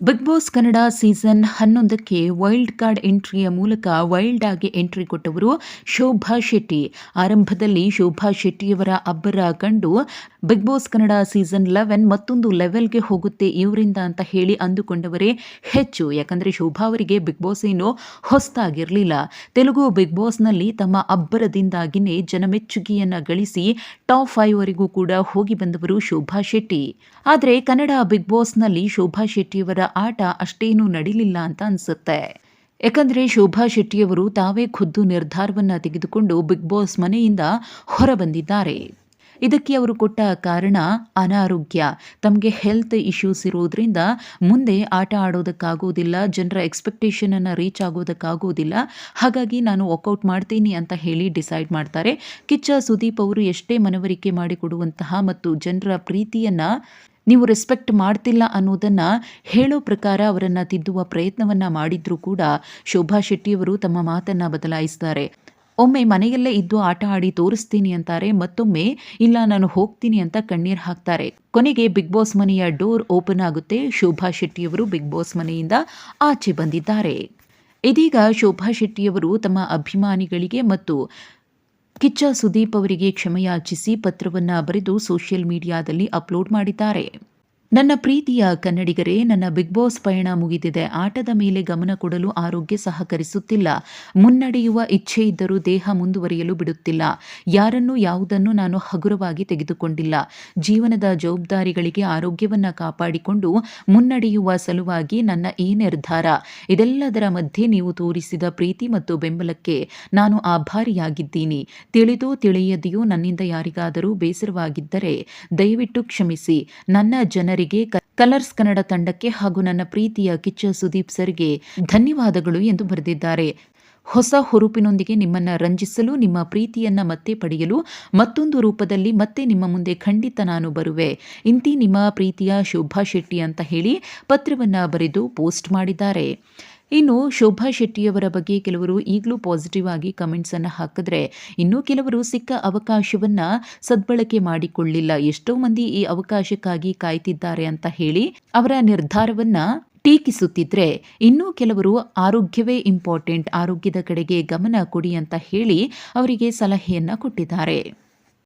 Big boss Kannada season ಹನ್ನೊಂದಕ್ಕೆ wild card ಎಂಟ್ರಿಯ ಮೂಲಕ ವೈಲ್ಡ್ ಆಗಿ ಎಂಟ್ರಿ ಕೊಟ್ಟವರು ಶೋಭಾ ಶೆಟ್ಟಿ. ಆರಂಭದಲ್ಲಿ ಶೋಭಾ ಶೆಟ್ಟಿಯವರ ಅಬ್ಬರ ಕಂಡು big boss Kannada season eleven ಮತ್ತೊಂದು ಲೆವೆಲ್ಗೆ ಹೋಗುತ್ತೆ ಇವರಿಂದ ಅಂತ ಹೇಳಿ ಅಂದುಕೊಂಡವರೇ ಹೆಚ್ಚು. ಯಾಕಂದರೆ ಶೋಭಾ ಅವರಿಗೆ ಬಿಗ್ ಬಾಸ್ ಏನು ಹೊಸದಾಗಿರಲಿಲ್ಲ ತೆಲುಗು ಬಿಗ್ ಬಾಸ್ನಲ್ಲಿ ತಮ್ಮ ಅಬ್ಬರದಿಂದಾಗಿನೇ ಜನಮೆಚ್ಚುಗೆಯನ್ನು ಗಳಿಸಿ ಟಾಪ್ ಫೈವ್ವರೆಗೂ ಕೂಡ ಹೋಗಿ ಬಂದವರು ಶೋಭಾ ಶೆಟ್ಟಿ. ಆದರೆ ಕನ್ನಡ ಬಿಗ್ ಬಾಸ್ನಲ್ಲಿ ಶೋಭಾ ಶೆಟ್ಟಿಯವರ ಆಟ ಅಷ್ಟೇನೂ ನಡಿಲಿಲ್ಲ ಅಂತ ಅನ್ಸುತ್ತೆ. ಯಾಕಂದರೆ ಶೋಭಾ ಶೆಟ್ಟಿಯವರು ತಾವೇ ಖುದ್ದು ನಿರ್ಧಾರವನ್ನು ತೆಗೆದುಕೊಂಡು ಬಿಗ್ ಬಾಸ್ ಮನೆಯಿಂದ ಹೊರಬಂದಿದ್ದಾರೆ. ಇದಕ್ಕೆ ಅವರು ಕೊಟ್ಟ ಕಾರಣ ಅನಾರೋಗ್ಯ. ತಮಗೆ ಹೆಲ್ತ್ ಇಶ್ಯೂಸ್ ಇರೋದ್ರಿಂದ ಮುಂದೆ ಆಟ ಆಡೋದಕ್ಕಾಗೋದಿಲ್ಲ, ಜನರ ಎಕ್ಸ್ಪೆಕ್ಟೇಷನ್ ಅನ್ನು ರೀಚ್ ಆಗೋದಕ್ಕಾಗೋದಿಲ್ಲ. ಹಾಗಾಗಿ ನಾನು ವಾಕೌಟ್ ಮಾಡ್ತೀನಿ ಅಂತ ಹೇಳಿ ಡಿಸೈಡ್ ಮಾಡ್ತಾರೆ. ಕಿಚ್ಚ ಸುದೀಪ್ ಅವರು ಎಷ್ಟೇ ಮನವರಿಕೆ ಮಾಡಿಕೊಡುವಂತಹ ಮತ್ತು ಜನರ ಪ್ರೀತಿಯನ್ನ ನೀವು ರೆಸ್ಪೆಕ್ಟ್ ಮಾಡ್ತಿಲ್ಲ ಅನ್ನೋದನ್ನು ಹೇಳೋ ಪ್ರಕಾರ ಅವರನ್ನು ತಿದ್ದುವ ಪ್ರಯತ್ನವನ್ನು ಮಾಡಿದ್ರೂ ಕೂಡ ಶೋಭಾ ಶೆಟ್ಟಿಯವರು ತಮ್ಮ ಮಾತನ್ನು ಬದಲಾಯಿಸ್ತಾರೆ. ಒಮ್ಮೆ ಮನೆಯಲ್ಲೇ ಇದ್ದು ಆಟ ಆಡಿ ತೋರಿಸ್ತೀನಿ ಅಂತಾರೆ, ಮತ್ತೊಮ್ಮೆ ಇಲ್ಲ ನಾನು ಹೋಗ್ತೀನಿ ಅಂತ ಕಣ್ಣೀರು ಹಾಕ್ತಾರೆ. ಕೊನೆಗೆ ಬಿಗ್ ಬಾಸ್ ಮನೆಯ ಡೋರ್ ಓಪನ್ ಆಗುತ್ತೆ, ಶೋಭಾ ಶೆಟ್ಟಿಯವರು ಬಿಗ್ ಬಾಸ್ ಮನೆಯಿಂದ ಆಚೆ ಬಂದಿದ್ದಾರೆ. ಇದೀಗ ಶೋಭಾ ಶೆಟ್ಟಿಯವರು ತಮ್ಮ ಅಭಿಮಾನಿಗಳಿಗೆ ಮತ್ತು ಕಿಚ್ಚ ಸುದೀಪ್ ಅವರಿಗೆ ಕ್ಷಮೆಯಾಚಿಸಿ ಪತ್ರವನ್ನ ಬರೆದು ಸೋಷಿಯಲ್ ಮೀಡಿಯಾದಲ್ಲಿ ಅಪ್ಲೋಡ್ ಮಾಡಿದ್ದಾರೆ. ನನ್ನ ಪ್ರೀತಿಯ ಕನ್ನಡಿಗರೇ, ನನ್ನ ಬಿಗ್ ಬಾಸ್ ಪಯಣ ಮುಗಿದಿದೆ. ಆಟದ ಮೇಲೆ ಗಮನ ಕೊಡಲು ಆರೋಗ್ಯ ಸಹಕರಿಸುತ್ತಿಲ್ಲ. ಮುನ್ನಡೆಯುವ ಇಚ್ಛೆ ಇದ್ದರೂ ದೇಹ ಮುಂದುವರಿಯಲು ಬಿಡುತ್ತಿಲ್ಲ. ಯಾರನ್ನು ಯಾವುದನ್ನು ನಾನು ಹಗುರವಾಗಿ ತೆಗೆದುಕೊಂಡಿಲ್ಲ. ಜೀವನದ ಜವಾಬ್ದಾರಿಗಳಿಗೆ ಆರೋಗ್ಯವನ್ನು ಕಾಪಾಡಿಕೊಂಡು ಮುನ್ನಡೆಯುವ ಸಲುವಾಗಿ ನನ್ನ ಈ ನಿರ್ಧಾರ. ಇದೆಲ್ಲದರ ಮಧ್ಯೆ ನೀವು ತೋರಿಸಿದ ಪ್ರೀತಿ ಮತ್ತು ಬೆಂಬಲಕ್ಕೆ ನಾನು ಆಭಾರಿಯಾಗಿದ್ದೀನಿ. ತಿಳಿದೋ ತಿಳಿಯದೆಯೋ ನನ್ನಿಂದ ಯಾರಿಗಾದರೂ ಬೇಸರವಾಗಿದ್ದರೆ ದಯವಿಟ್ಟು ಕ್ಷಮಿಸಿ. ನನ್ನ ಜನರ ಜನರಿಗೆ ಕಲರ್ಸ್ ಕನ್ನಡ ತಂಡಕ್ಕೆ ಹಾಗೂ ನನ್ನ ಪ್ರೀತಿಯ ಕಿಚ್ಚ ಸುದೀಪ್ ಸರ್ಗೆ ಧನ್ಯವಾದಗಳು ಎಂದು ಬರೆದಿದ್ದಾರೆ. ಹೊಸ ಹುರುಪಿನೊಂದಿಗೆ ನಿಮ್ಮನ್ನ ರಂಜಿಸಲು, ನಿಮ್ಮ ಪ್ರೀತಿಯನ್ನ ಮತ್ತೆ ಪಡೆಯಲು, ಮತ್ತೊಂದು ರೂಪದಲ್ಲಿ ಮತ್ತೆ ನಿಮ್ಮ ಮುಂದೆ ಖಂಡಿತ ನಾನು ಬರುವೆ. ಇಂತಿ ನಿಮ್ಮ ಪ್ರೀತಿಯ ಶೋಭಾ ಶೆಟ್ಟಿ ಅಂತ ಹೇಳಿ ಪತ್ರವನ್ನ ಬರೆದು ಪೋಸ್ಟ್ ಮಾಡಿದ್ದಾರೆ. ಇನ್ನು ಶೋಭಾ ಶೆಟ್ಟಿಯವರ ಬಗ್ಗೆ ಕೆಲವರು ಈಗಲೂ ಪಾಸಿಟಿವ್ ಆಗಿ ಕಮೆಂಟ್ಸನ್ನು ಹಾಕಿದ್ರೆ ಇನ್ನೂ ಕೆಲವರು ಸಿಕ್ಕ ಅವಕಾಶವನ್ನ ಸದ್ಬಳಕೆ ಮಾಡಿಕೊಳ್ಳಿಲ್ಲ. ಎಷ್ಟೋ ಮಂದಿ ಈ ಅವಕಾಶಕ್ಕಾಗಿ ಕಾಯ್ತಿದ್ದಾರೆ ಅಂತ ಹೇಳಿ ಅವರ ನಿರ್ಧಾರವನ್ನ ಟೀಕಿಸುತ್ತಿದ್ರೆ ಇನ್ನೂ ಕೆಲವರು ಆರೋಗ್ಯವೇ ಇಂಪಾರ್ಟೆಂಟ್ ಆರೋಗ್ಯದ ಕಡೆಗೆ ಗಮನ ಕೊಡಿ ಅಂತ ಹೇಳಿ ಅವರಿಗೆ ಸಲಹೆಯನ್ನ ಕೊಟ್ಟಿದ್ದಾರೆ.